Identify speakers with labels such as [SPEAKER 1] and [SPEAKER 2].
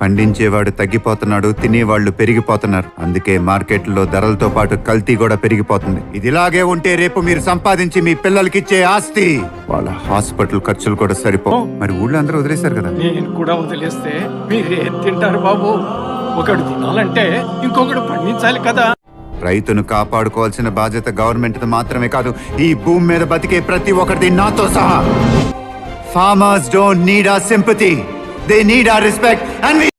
[SPEAKER 1] పండించేవాడు తగ్గిపోతున్నాడు తినేవాళ్ళు పెరిగిపోతున్నారు. అందుకే మార్కెట్లో ధరలతో పాటు కల్తీ కూడా పెరిగిపోతుంది. ఇదిలాగే ఉంటే రేపు మీరు సంపాదించి మీ పిల్లలకి ఇచ్చే ఆస్తి. వాళ్ళ హాస్పిటల్ ఖర్చులు కూడా సరిపో మరి ఊళ్ళో అందరూ వదిలేశారు కదా?
[SPEAKER 2] నేను కూడా వదిలేస్తే మీరేం తింటారు బాబు. ఒకడు తినాలంటే ఇంకొకడు పండించాలి కదా.
[SPEAKER 1] రైతును కాపాడుకోవాల్సిన బాధ్యత గవర్నమెంట్ మాత్రమే కాదు ఈ భూమి మీద బతికే ప్రతి ఒక్కరిది నాతో సహా. Farmers don't need a sympathy they need a respect and we